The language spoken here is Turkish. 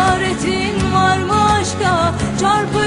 Çaretin var mı aşka? Çarpı